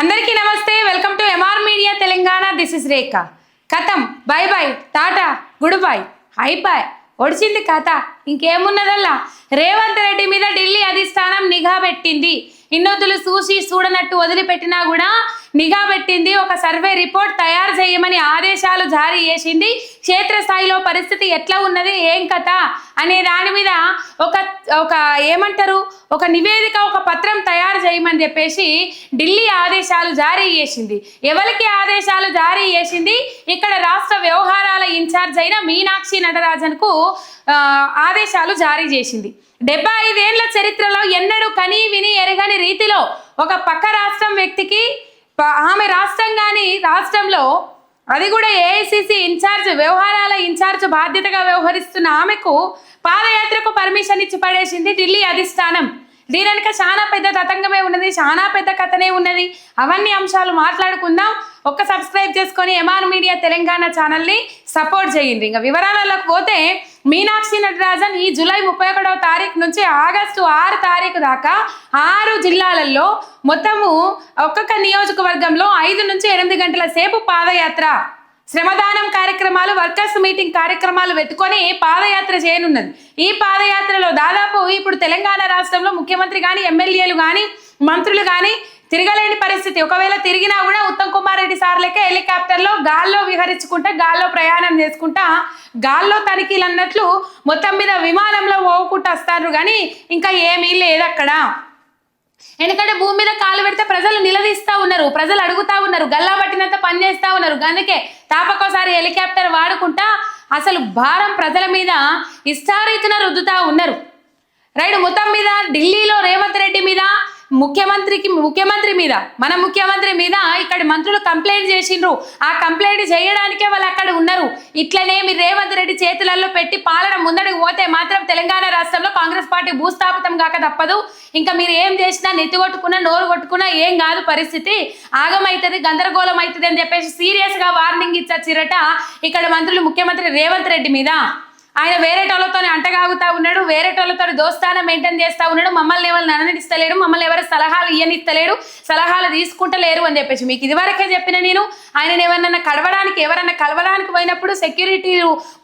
అందరికీ నమస్తే welcome to MR media Telangana. This is Rekha కథం bye bye tata goodbye hi bye ఒడిచింది కథ. ఇంకేమున్నదల్లా? రేవంత్ రెడ్డి మీద ఢిల్లీ అధిష్టానం నిఘా పెట్టింది. ఇన్నొద్దులు చూసి చూడనట్టు వదిలిపెట్టినా కూడా నిఘా పెట్టింది ఒక సర్వే రిపోర్ట్ తయారు చేయమని ఆదేశాలు జారీ చేసింది. క్షేత్రస్థాయిలో పరిస్థితి ఎట్లా ఉన్నది ఏం కథ అనే దాని మీద ఒక ఒక ఏమంటారు ఒక నివేదిక ఒక పత్రం తయారు చేయమని చెప్పేసి ఢిల్లీ ఆదేశాలు జారీ చేసింది. ఎవరికి ఆదేశాలు జారీ చేసింది ఇక్కడ రాష్ట్ర వ్యవహారాల ఇన్ఛార్జ్ అయిన మీనాక్షి నటరాజన్కు ఆదేశాలు జారీ చేసింది. డెబ్బై ఐదేళ్ళ చరిత్రలో ఎన్నడూ కనీ విని ఎరగని రీతిలో ఒక పక్క రాష్ట్రం వ్యక్తికి ఆమె రాష్ట్రం కానీ రాష్ట్రంలో అది కూడా ఏఐసిసి ఇన్ఛార్జ్ వ్యవహారాల ఇన్ఛార్జ్ బాధ్యతగా వ్యవహరిస్తున్న ఆమెకు పాదయాత్రకు పర్మిషన్ ఇచ్చి పడేసింది ఢిల్లీ అధిష్టానం. దీని వెనుక చాలా పెద్ద తతంగమే ఉన్నది చాలా పెద్ద కథనే ఉన్నది. అవన్నీ అంశాలు మాట్లాడుకుందాం. ఒక్క సబ్స్క్రైబ్ చేసుకొని ఎంఆర్ మీడియా తెలంగాణ ఛానల్ని సపోర్ట్ చేయండి. ఇంకా వివరాలలోకి పోతే మీనాక్షి నటరాజన్ ఈ జూలై ముప్పై ఒకటవ తారీఖు నుంచి ఆగస్టు ఆరు తారీఖు దాకా ఆరు జిల్లాలలో మొత్తము ఒక్కొక్క నియోజకవర్గంలో ఐదు నుంచి ఎనిమిది గంటల సేపు పాదయాత్ర శ్రమదానం కార్యక్రమాలు వర్కర్స్ మీటింగ్ కార్యక్రమాలు పెట్టుకొని పాదయాత్ర చేయనున్నది. ఈ పాదయాత్రలో దాదాపు ఇప్పుడు తెలంగాణ రాష్ట్రంలో ముఖ్యమంత్రి కానీ ఎమ్మెల్యేలు కానీ మంత్రులు కానీ తిరగలేని పరిస్థితి. ఒకవేళ తిరిగినా కూడా ఉత్తమ్ కుమార్ రెడ్డి సార్ హెలికాప్టర్లో గాల్లో విహరించుకుంటా గాల్లో ప్రయాణం చేసుకుంటా గాల్లో తనిఖీలు అన్నట్లు మొత్తం మీద విమానంలో పోవుకుంటూ వస్తారు. కానీ ఇంకా ఏమీ లేదు అక్కడ. ఎందుకంటే భూమి మీద కాలు పెడితే ప్రజలు నిలదీస్తూ ఉన్నారు ప్రజలు అడుగుతా ఉన్నారు గల్లా పట్టినంత పని చేస్తా ఉన్నారు. అందుకే తాపకోసారి హెలికాప్టర్ వాడుకుంటా అసలు భారం ప్రజల మీద ఇష్టారీతిన రుద్దుతా ఉన్నారు. రైట్ మొత్తం మీద ఢిల్లీలో రేవంత్ రెడ్డి మీద ముఖ్యమంత్రికి ముఖ్యమంత్రి మీద మన ముఖ్యమంత్రి మీద ఇక్కడ మంత్రులు కంప్లైంట్ చేసిండ్రు. ఆ కంప్లైంట్ చేయడానికే వాళ్ళు అక్కడ ఉన్నారు. ఇట్లనే మీరు రేవంత్ రెడ్డి చేతులలో పెట్టి పాలన ముందడికి పోతే మాత్రం తెలంగాణ రాష్ట్రంలో కాంగ్రెస్ పార్టీ భూస్థాపితం కాక తప్పదు. ఇంకా మీరు ఏం చేసినా నెత్తిగొట్టుకున్నా నోరు కొట్టుకున్నా ఏం కాదు పరిస్థితి. ఆగమవుతుంది గందరగోళం అవుతుంది అని చెప్పేసి సీరియస్గా వార్నింగ్ ఇచ్చచ్చిరట ఇక్కడ మంత్రులు ముఖ్యమంత్రి రేవంత్ రెడ్డి మీద. ఆయన వేరేటోళ్ళతో అంటగాగుతా ఉన్నాడు వేరేటోళ్ళతో దోస్తానం మెయింటైన్ చేస్తా ఉన్నాడు మమ్మల్ని ఎవరు అననిస్తలేడు మమ్మల్ని ఎవరు సలహాలు ఇయ్యనిస్తలేడు సలహాలు తీసుకుంటలేరు అని చెప్పేసి మీకు ఇదివరకే చెప్పిన నేను ఆయన ఎవరన్నా కడవడానికి ఎవరన్నా కలవడానికి పోయినప్పుడు సెక్యూరిటీ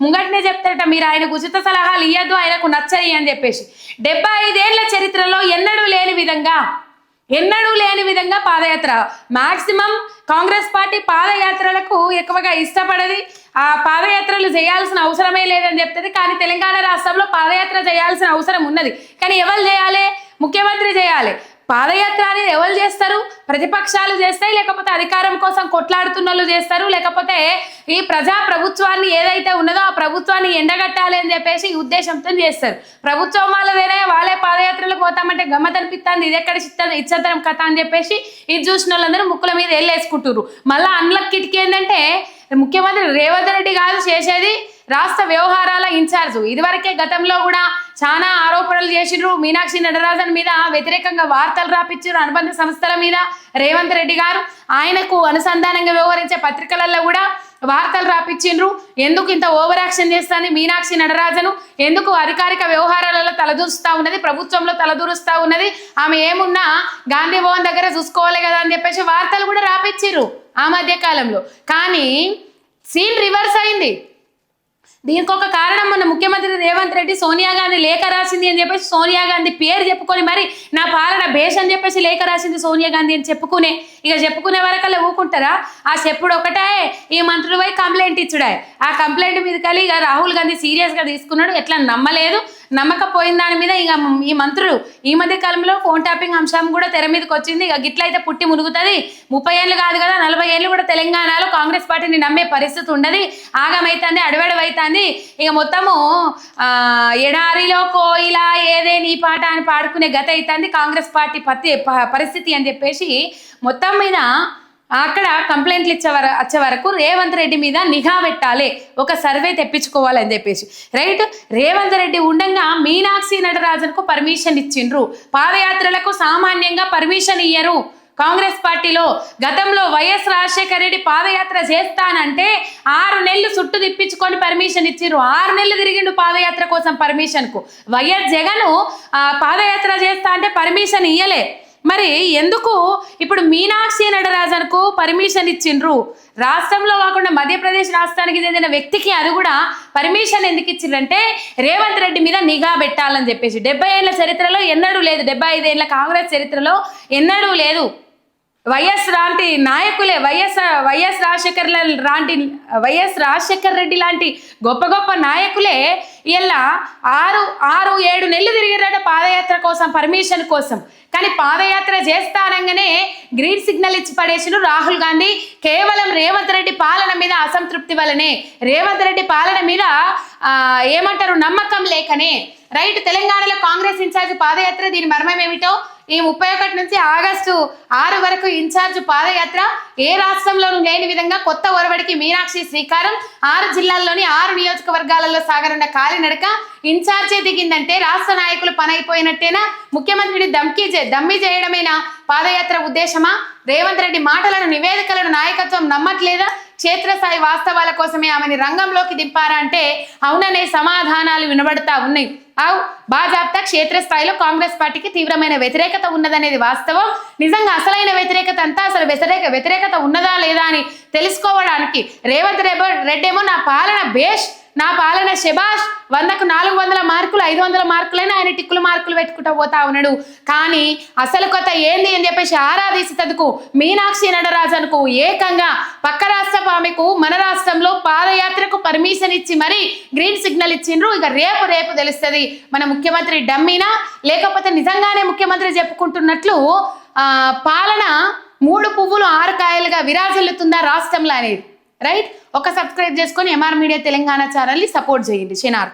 ముంగటనే చెప్తారట మీరు ఆయనకు ఉచిత సలహాలు ఇయ్యద్దు ఆయనకు నచ్చయి అని చెప్పేసి. డెబ్బై ఐదేళ్ళ చరిత్రలో ఎన్నడూ లేని విధంగా ఎన్నడూ లేని విధంగా పాదయాత్ర. మాక్సిమం కాంగ్రెస్ పార్టీ పాదయాత్రలకు ఎక్కువగా ఇష్టపడది ఆ పాదయాత్రలు చేయాల్సిన అవసరమే లేదని చెప్తుంది కానీ తెలంగాణ రాష్ట్రంలో పాదయాత్ర చేయాల్సిన అవసరం ఉన్నది. కానీ ఎవరు చేయాలి? ముఖ్యమంత్రి చేయాలి. పాదయాత్ర అనేది ఎవరు చేస్తారు? ప్రతిపక్షాలు చేస్తాయి లేకపోతే అధికారం కోసం కొట్లాడుతున్న వాళ్ళు చేస్తారు లేకపోతే ఈ ప్రజా ప్రభుత్వాన్ని ఏదైతే ఉన్నదో ఆ ప్రభుత్వాన్ని ఎండగట్టాలి అని చెప్పేసి ఈ ఉద్దేశంతో చేస్తారు. ప్రభుత్వం వాళ్ళదేనే వాళ్ళే పాదయాత్రలకు పోతామంటే గమ్మత్ అనిపిస్తుంది ఇది ఎక్కడ చిత్త ఇచ్చతరం కథ అని చెప్పేసి ఇది చూసిన వాళ్ళందరూ ముక్కుల మీద వెళ్ళేసుకుంటున్నారు మళ్ళీ అందులో కిటికీ ఏంటంటే ముఖ్యమంత్రి రేవంత్ రెడ్డి కాదు చేసేది రాష్ట్ర వ్యవహారాల ఇన్ఛార్జ్. ఇదివరకే గతంలో కూడా చాలా ఆరోపణలు చేసిండ్రు. మీనాక్షి నటరాజన్ మీద వ్యతిరేకంగా వార్తలు రాపించారు అనుబంధ సంస్థల మీద రేవంత్ రెడ్డి గారు. ఆయనకు అనుసంధానంగా వ్యవహరించే పత్రికలలో కూడా వార్తలు రాపించిండ్రు. ఎందుకు ఇంత ఓవర్ యాక్షన్ చేస్తుంది మీనాక్షి నటరాజను? ఎందుకు అధికారిక వ్యవహారాలలో తలదూరుస్తూ ఉన్నది? ప్రభుత్వంలో తలదూరుస్తా ఉన్నది? ఆమె ఏమున్నా గాంధీ భవన్ దగ్గర చూసుకోవాలి కదా అని చెప్పేసి వార్తలు కూడా రాపించిర్రు. ఆ మధ్య కాలంలో కానీ సీన్ రివర్స్ అయింది. దీనికి ఒక కారణం మన ముఖ్యమంత్రి రేవంత్ రెడ్డి సోనియా గాంధీ లేఖ రాసింది అని చెప్పేసి సోనియా గాంధీ పేరు చెప్పుకొని మరి నా పాలన భేష్ అని చెప్పేసి లేఖ రాసింది సోనియా గాంధీ అని చెప్పుకునే ఇక చెప్పుకునే వరకల్లా ఊకుంటారా? ఆ చెప్పుడు ఒకటే ఈ మంత్రులు పోయి కంప్లైంట్ ఇచ్చుడే. ఆ కంప్లైంట్ మీద కలిగి ఇక రాహుల్ గాంధీ సీరియస్గా తీసుకున్నాడు ఎట్లా నమ్మలేదు. నమ్మకపోయిన దాని మీద ఇక ఈ మంత్రులు ఈ మధ్య కాలంలో ఫోన్ ట్యాపింగ్ అంశం కూడా తెర మీదకి వచ్చింది. ఇక గిట్లయితే పుట్టి మునుగుతుంది. ముప్పై ఏళ్ళు కాదు కదా నలభై ఏళ్ళు కూడా తెలంగాణలో కాంగ్రెస్ పార్టీని నమ్మే పరిస్థితి ఉండదు. ఆగమైతుంది అడవడవైతుంది ఇక మొత్తము ఎడారిలో కోయిలా ఏదే నీ పాట అని పాడుకునే గత అవుతుంది కాంగ్రెస్ పార్టీ పత్తి ప- పరిస్థితి అని చెప్పేసి మొత్తం మీద అక్కడ కంప్లైంట్లు ఇచ్చే వర వచ్చే వరకు రేవంత్ రెడ్డి మీద నిఘా పెట్టాలి ఒక సర్వే తెప్పించుకోవాలని చెప్పేసి. రైట్? రేవంత్ రెడ్డి ఉండగా మీనాక్షి నటరాజన్కు పర్మిషన్ ఇచ్చిండ్రు. పాదయాత్రలకు సామాన్యంగా పర్మిషన్ ఇయ్యరు. కాంగ్రెస్ పార్టీలో గతంలో వైఎస్ రాజశేఖర రెడ్డి పాదయాత్ర చేస్తానంటే ఆరు నెలలు చుట్టూ తిప్పించుకొని పర్మిషన్ ఇచ్చిర్రు ఆరు నెలలు తిరిగిండు పాదయాత్ర కోసం పర్మిషన్కు వైఎస్ జగన్ పాదయాత్ర చేస్తా అంటే పర్మిషన్ ఇయ్యలే. మరి ఎందుకు? ఇప్పుడు మీనాక్షి నటరాజన్కు పర్మిషన్ ఇచ్చిండ్రు. రాష్ట్రంలో కాకుండా మధ్యప్రదేశ్ రాష్ట్రానికి చెందిన వ్యక్తికి అది కూడా పర్మిషన్ ఎందుకు ఇచ్చిండ్రంటే రేవంత్ రెడ్డి మీద నిఘా పెట్టాలని చెప్పేసి. డెబ్బై ఏళ్ళ చరిత్రలో ఎన్నడూ లేదు. డెబ్బై ఐదేళ్ళ కాంగ్రెస్ చరిత్రలో ఎన్నడూ లేదు. వైఎస్ లాంటి నాయకులే వైఎస్ వైఎస్ రాజశేఖర్ లాంటి వైఎస్ రాజశేఖర్ రెడ్డి లాంటి గొప్ప గొప్ప నాయకులే ఇలా ఆరు ఆరు ఏడు నెలలు తిరిగిరట పాదయాత్ర కోసం పర్మిషన్ కోసం. కానీ పాదయాత్ర చేస్తానంగానే గ్రీన్ సిగ్నల్ ఇచ్చి పడేసిన రాహుల్ గాంధీ. కేవలం రేవంత్ రెడ్డి పాలన మీద అసంతృప్తి వలనే రేవంత్ రెడ్డి పాలన మీద ఏమంటారు నమ్మకం లేకనే రైట్ తెలంగాణలో కాంగ్రెస్ ఇన్ఛార్జ్ పాదయాత్ర దీని మర్మం ఏమిటో ఈ ముప్పై ఒకటి నుంచి ఆగస్టు ఆరు వరకు ఇన్ఛార్జ్ పాదయాత్ర ఏ రాష్ట్రంలోనూ లేని విధంగా కొత్త ఒరవడికి మీనాక్షి శ్రీకారం. ఆరు జిల్లాల్లోని ఆరు నియోజకవర్గాలలో సాగనున్న కాలినడక ఇన్ఛార్జే దిగిందంటే రాష్ట్ర నాయకులు పనైపోయినట్టేనా? ముఖ్యమంత్రిని దమ్కి దమ్మి చేయడమేనా పాదయాత్ర ఉద్దేశమా? రేవంత్ రెడ్డి మాటలను నివేదికలను నాయకత్వం నమ్మట్లేదా? క్షేత్రస్థాయి వాస్తవాల కోసమే ఆమెని రంగంలోకి దింపారా అంటే అవుననే సమాధానాలు వినబడతా ఉన్నాయి. అవు బాజాప్తా క్షేత్రస్థాయిలో కాంగ్రెస్ పార్టీకి తీవ్రమైన వ్యతిరేకత ఉన్నదనేది వాస్తవం. నిజంగా అసలైన వ్యతిరేకత అంతా అసలు వ్యతిరేక వ్యతిరేకత ఉన్నదా లేదా అని తెలుసుకోవడానికి రేవంత్ రెడ్డి రెడ్డేమో నా పాలన బేష్ నా పాలన శబాష్ వందకు నాలుగు వందల మార్కులు ఐదు వందల మార్కులైనా ఆయన టిక్కులు మార్కులు పెట్టుకుంటా పోతా ఉన్నాడు. కానీ అసలు కొత్త ఏంది అని చెప్పేసి ఆరాధిస్తదుకు మీనాక్షి నడరాజన్కు ఏకంగా పక్క రాష్ట్ర ఆమెకు మన రాష్ట్రంలో పాదయాత్రకు పర్మిషన్ ఇచ్చి మరి గ్రీన్ సిగ్నల్ ఇచ్చిండ్రు. ఇక రేపు రేపు తెలుస్తుంది. మన ముఖ్యమంత్రి డమ్మినా? లేకపోతే నిజంగానే ముఖ్యమంత్రి చెప్పుకుంటున్నట్లు పాలన మూడు పువ్వులు ఆరు కాయలుగా విరాజిల్లుతుందా రాష్ట్రంలో అనేది? రైట్? ఒక సబ్స్క్రైబ్ చేసుకొని ఎంఆర్ మీడియా తెలంగాణ ఛానల్ని సపోర్ట్ చేయండి. షెనార్